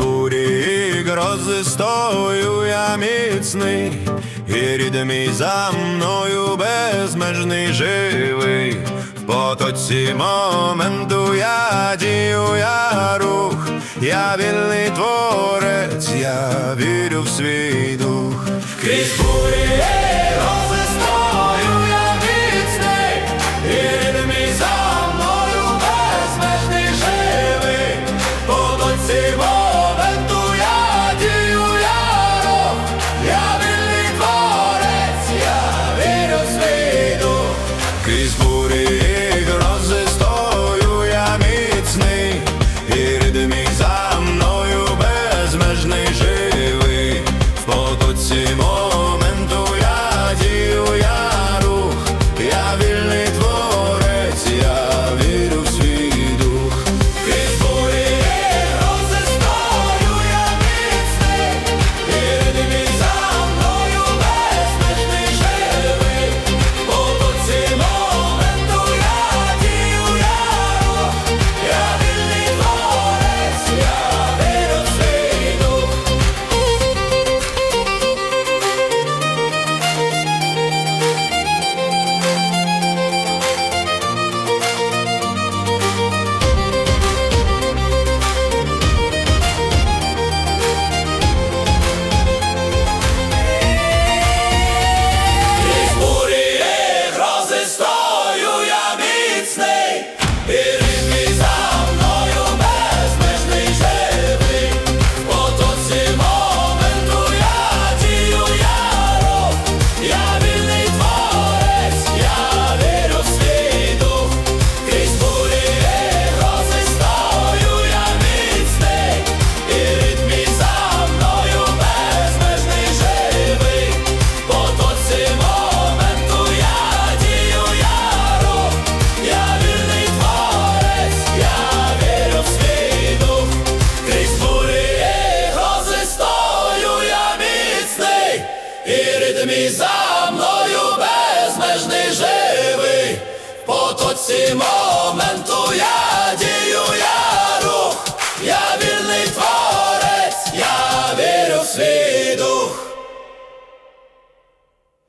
бурі і грози стою я міцний, і рід мій за мною безмежний живий, в потоці моменту я дію, я рух, я вільний творець, я вірю в свій дух крізь бурі. Вірить мій за мною безмежний живий, потоці мов.